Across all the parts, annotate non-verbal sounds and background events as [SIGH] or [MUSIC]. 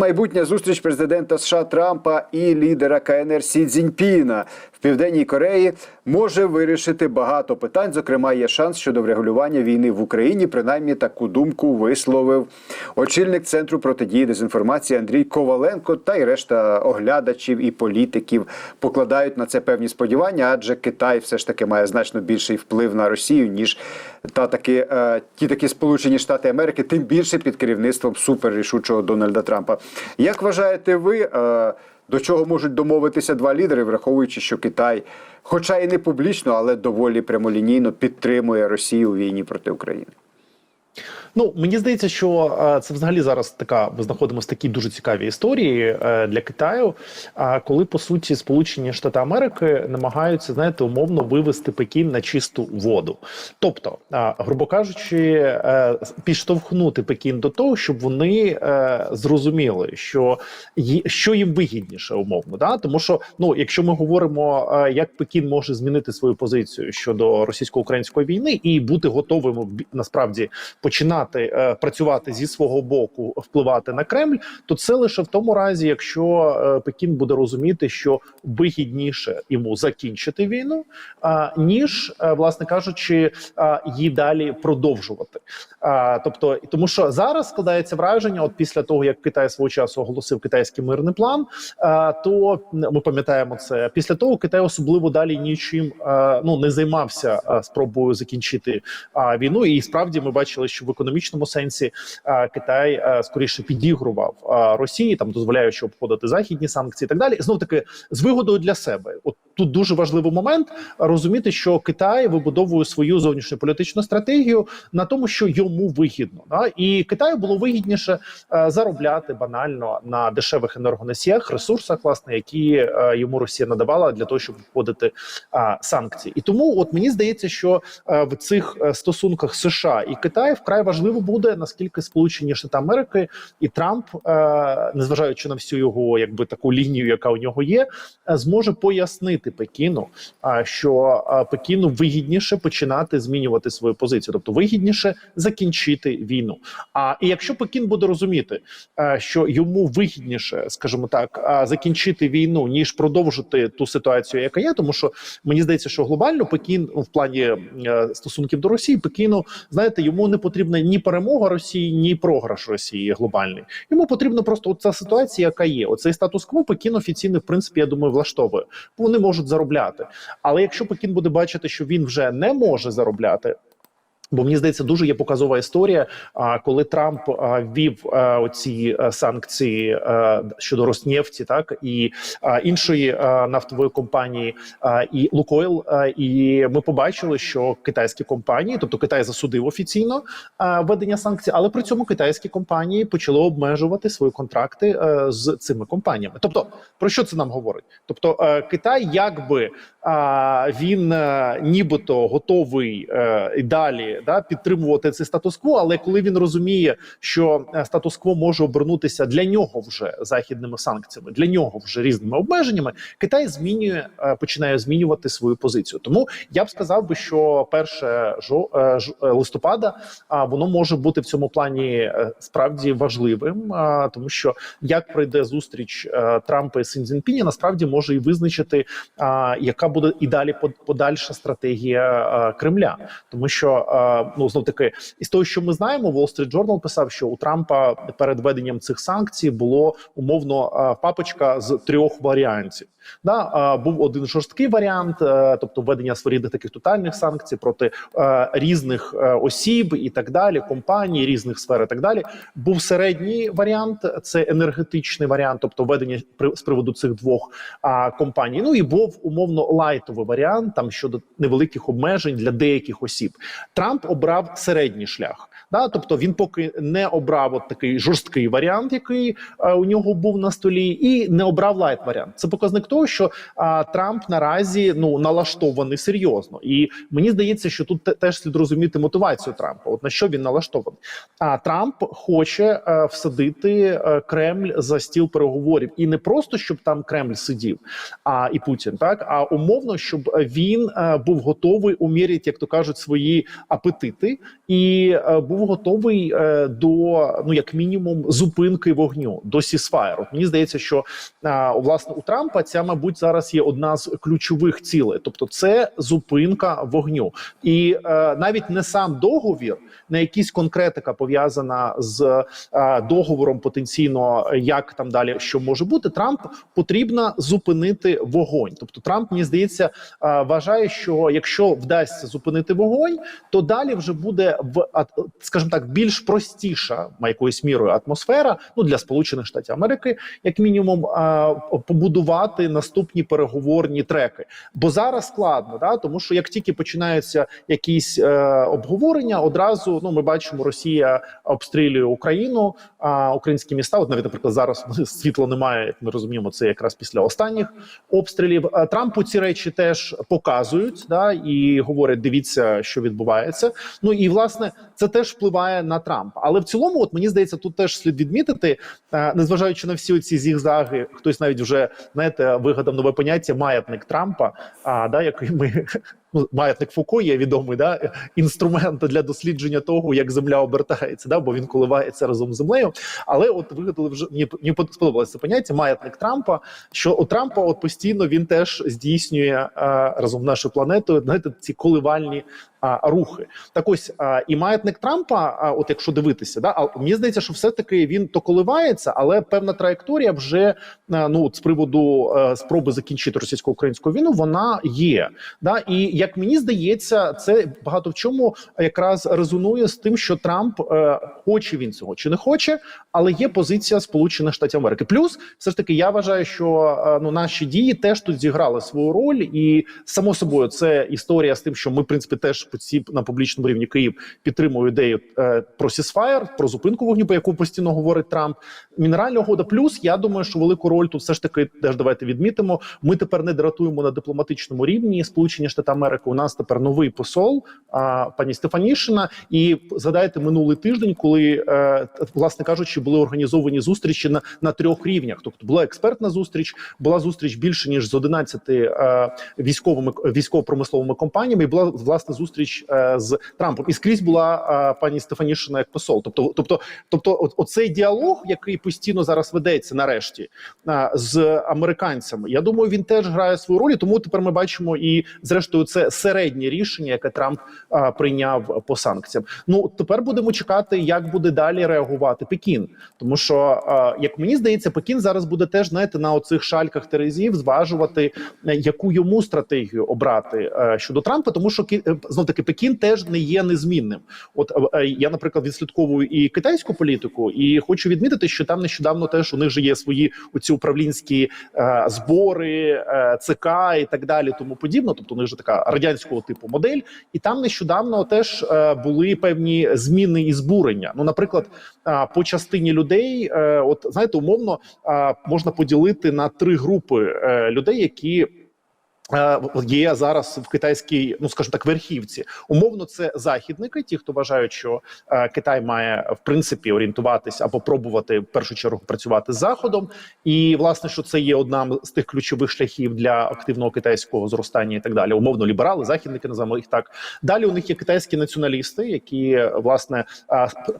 Майбутня зустріч президента США Трампа і лідера КНР Сі Цзіньпіна південній Кореї може вирішити багато питань. Зокрема, є шанс щодо врегулювання війни в Україні. Принаймні таку думку висловив очільник центру протидії дезінформації Андрій Коваленко та й решта оглядачів і політиків покладають на це певні сподівання, адже Китай все ж таки має значно більший вплив на Росію ніж та таки е, ті такі Сполучені Штати Америки, тим більше під керівництвом суперрішучого Дональда Трампа. Як вважаєте ви, е, до чого можуть домовитися два лідери, враховуючи, що Китай, хоча і не публічно, але доволі прямолінійно підтримує Росію у війні проти України? Ну мені здається, що е, це взагалі зараз така. Ми знаходимося в такій дуже цікавій історії е, для Китаю. А коли по суті Сполучені Штати Америки намагаються знаєте, умовно вивести Пекін на чисту воду, тобто, е, грубо кажучи, е, підштовхнути Пекін до того, щоб вони е, зрозуміли, що що їм вигідніше, умовно, да тому що ну, якщо ми говоримо, е, як Пекін може змінити свою позицію щодо російсько-української війни і бути готовим насправді починати е, працювати зі свого боку, впливати на Кремль, то це лише в тому разі, якщо е, Пекін буде розуміти, що вигідніше йому закінчити війну, ніж е, власне кажучи, її далі продовжувати. Тобто, тому що зараз складається враження, от після того як Китай свого часу оголосив китайський мирний план, то ми пам'ятаємо це. Після того Китай особливо далі нічим ну не займався спробою закінчити війну. І справді ми бачили, що в економічному сенсі а, Китай скоріше підігрував Росії, там дозволяючи обходити західні санкції, і так далі. Знов таки з вигодою для себе. От тут дуже важливий момент розуміти, що Китай вибудовує свою зовнішньополітичну стратегію на тому, що йому вигідно. Да? І Китаю було вигідніше е, заробляти банально на дешевих енергоносіях, ресурсах, власне, які е, йому Росія надавала для того, щоб вводити е, санкції. І тому, от мені здається, що е, в цих стосунках США і Китаю вкрай важливо буде наскільки Сполучені Штати Америки і Трамп, незважаючи на всю його якби таку лінію, яка у нього є, зможе пояснити Пекіну, а, що Пекіну вигідніше починати змінювати свою позицію, тобто вигідніше закінчити війну. А і якщо Пекін буде розуміти, що йому вигідніше, скажімо так, закінчити війну ніж продовжити ту ситуацію, яка є, тому що мені здається, що глобально Пекін ну, в плані е, стосунків до Росії, Пекіну, знаєте, йому не потрібна ні перемога Росії, ні програш Росії глобальний. Йому потрібно просто ця ситуація, яка є. Оцей статус-кво Пекін офіційно, в принципі, я думаю, влаштовує. Вони можуть заробляти. Але якщо Пекін буде бачити, що він вже не може заробляти. Бо мені здається, дуже є показова історія. А коли Трамп ввів оці санкції щодо Роснефті, так і іншої нафтової компанії, і Лукойл, і ми побачили, що китайські компанії, тобто Китай засудив офіційно введення санкцій, але при цьому китайські компанії почали обмежувати свої контракти з цими компаніями. Тобто, про що це нам говорить? Тобто, е, Китай, якби він е, нібито готовий е, і далі да, підтримувати цей статус-кво, але коли він розуміє, що е, статус-кво може обернутися для нього вже західними санкціями, для нього вже різними обмеженнями, Китай змінює, е, починає змінювати свою позицію. Тому я б сказав би, що перше е, ж- листопада воно може бути в цьому плані справді важливим, тому що як пройде зустріч Трампа і Сін насправді може і визначити, яка буде і далі под- подальша стратегія Кремля, тому що ну знов таки із того, що ми знаємо, Wall Street Journal писав, що у Трампа перед введенням цих санкцій було умовно папочка з трьох варіантів. Да, був один жорсткий варіант, е, тобто введення своєрідних таких тотальних санкцій проти е, різних е, осіб і так далі, компаній, різних сфер і так далі. Був середній варіант, це енергетичний варіант, тобто введення з приводу цих двох компаній. Ну і був умовно лайтовий варіант там щодо невеликих обмежень для деяких осіб. Трамп обрав середній шлях. Да, тобто він поки не обрав от такий жорсткий варіант, який е, у нього був на столі, і не обрав лайт варіант. Це показник того, що а, Трамп наразі ну налаштований серйозно, і мені здається, що тут теж слід розуміти мотивацію Трампа. От на що він налаштований. А Трамп хоче е, всадити е, Кремль за стіл переговорів, і не просто щоб там Кремль сидів, а і Путін, так а умовно, щоб він е, був готовий уміряти, як то кажуть, свої апетити, і е, був був готовий е, до ну як мінімум зупинки вогню до сісфаєру. Мені здається, що власне у Трампа ця, мабуть, зараз є одна з ключових цілей, тобто це зупинка вогню, і е, навіть не сам договір, не якісь конкретика пов'язана з е, договором потенційно, як там далі що може бути. Трамп потрібно зупинити вогонь. Тобто, Трамп мені здається вважає, що якщо вдасться зупинити вогонь, то далі вже буде в скажімо так більш простіша якоюсь мірою атмосфера. Ну для Сполучених Штатів Америки, як мінімум, побудувати наступні переговорні треки. Бо зараз складно, да тому що як тільки починаються якісь е, обговорення, одразу ну ми бачимо, Росія обстрілює Україну, а українські міста. От навіть, наприклад, зараз [LAUGHS] світла немає, як ми розуміємо, це якраз після останніх обстрілів. Трампу ці речі теж показують, да і говорять: дивіться, що відбувається. Ну і власне це теж впливає на Трампа. Але в цілому, от мені здається, тут теж слід відмітити, е, незважаючи на всі ці зігзаги, хтось навіть вже знаєте вигадав нове поняття маятник Трампа. А да, який ми ну маятник Фуко є відомий, да інструмент для дослідження того, як земля обертається, да, бо він коливається разом з землею. Але от вигадали вже мені мені сподобалося поняття маятник Трампа. Що у Трампа от постійно він теж здійснює а, разом з нашою планетою знаєте, ці коливальні а, рухи. Так ось а, і маятник Трампа, а, от якщо дивитися, да, а мені здається, що все таки він то коливається, але певна траєкторія вже а, ну от з приводу а, спроби закінчити російсько-українську війну, вона є. Да, і як мені здається, це багато в чому якраз резонує з тим, що Трамп е, хоче він цього чи не хоче, але є позиція Сполучених Штатів Америки. Плюс, все ж таки, я вважаю, що е, ну наші дії теж тут зіграли свою роль, і само собою це історія з тим, що ми в принципі теж по на публічному рівні Київ підтримує ідею е, про сісфаєр, про зупинку вогню, про яку постійно говорить Трамп. Мінеральна угода. Плюс я думаю, що велику роль тут все ж таки теж давайте відмітимо. Ми тепер не дратуємо на дипломатичному рівні Сполучені Штати Америки. У нас тепер новий посол, а, пані Стефанішина. І згадайте минулий тиждень, коли е, власне кажучи, були організовані зустрічі на, на трьох рівнях. Тобто була експертна зустріч, була зустріч більше ніж з 11 е, військовими військово-промисловими компаніями. І була власне зустріч е, з Трампом. І скрізь була е, пані Стефанішина як посол. Тобто, тобто, тобто, оцей діалог, який постійно зараз ведеться, нарешті е, з американцями. Я думаю, він теж грає свою роль. Тому тепер ми бачимо і зрештою це середнє рішення, яке Трамп а, прийняв по санкціям. Ну тепер будемо чекати, як буде далі реагувати Пекін, тому що а, як мені здається, Пекін зараз буде теж знаєте, на оцих шальках терезів зважувати, е, яку йому стратегію обрати е, щодо Трампа, тому що е, знов таки Пекін теж не є незмінним. От е, я, наприклад, відслідковую і китайську політику, і хочу відмітити, що там нещодавно теж у них же є свої оці управлінські е, збори, е, ЦК і так далі, тому подібно. Тобто, у них же така радянського типу модель, і там нещодавно теж е, були певні зміни і збурення. Ну, наприклад, по частині людей, е, от знаєте, умовно можна поділити на три групи е, людей, які. Е, Є зараз в китайській, ну скажімо так, верхівці. Умовно, це західники, ті, хто вважають, що е, Китай має в принципі орієнтуватись або пробувати в першу чергу працювати з заходом, і власне, що це є одним з тих ключових шляхів для активного китайського зростання і так далі. Умовно, ліберали, західники називаємо їх так. Далі у них є китайські націоналісти, які власне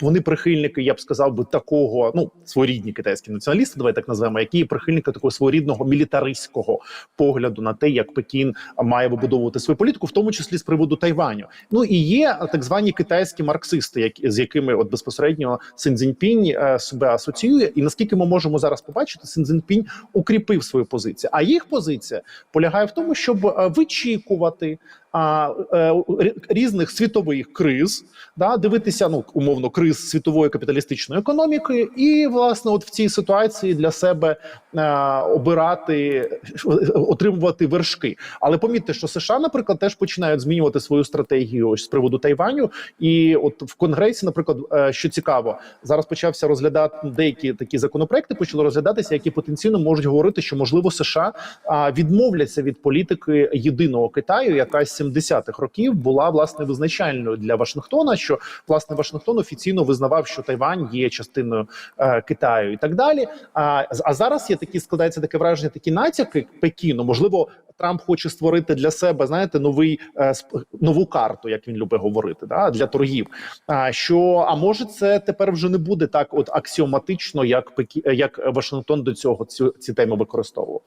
вони прихильники, я б сказав би, такого, ну своєрідні китайські націоналісти, давай так називаємо, які прихильники такого своєрідного мілітаристського погляду на те, як Пекін має вибудовувати свою політику, в тому числі з приводу Тайваню. Ну і є так звані китайські марксисти, які з якими от безпосередньо Син Цзіньпінь е, себе асоціює. І наскільки ми можемо зараз побачити, Син Цзіньпінь укріпив свою позицію. А їх позиція полягає в тому, щоб е, вичікувати. А е, різних світових криз, да дивитися ну умовно криз світової капіталістичної економіки, і власне, от в цій ситуації для себе е, обирати отримувати вершки. Але помітьте, що США, наприклад, теж починають змінювати свою стратегію ось з приводу Тайваню. І от в Конгресі, наприклад, е, що цікаво, зараз почався розглядати деякі такі законопроекти, почали розглядатися, які потенційно можуть говорити, що можливо США а, відмовляться від політики єдиного Китаю, якась 70-х років була власне визначальною для Вашингтона, що власне Вашингтон офіційно визнавав, що Тайвань є частиною е, Китаю і так далі. А, а зараз є такі складається таке враження, такі натяки Пекіну. Можливо, Трамп хоче створити для себе, знаєте, новий е, нову карту, як він любить говорити, да, для торгів. А що а може, це тепер вже не буде так, от аксіоматично, як Пекі, як Вашингтон до цього цю ці теми використовував.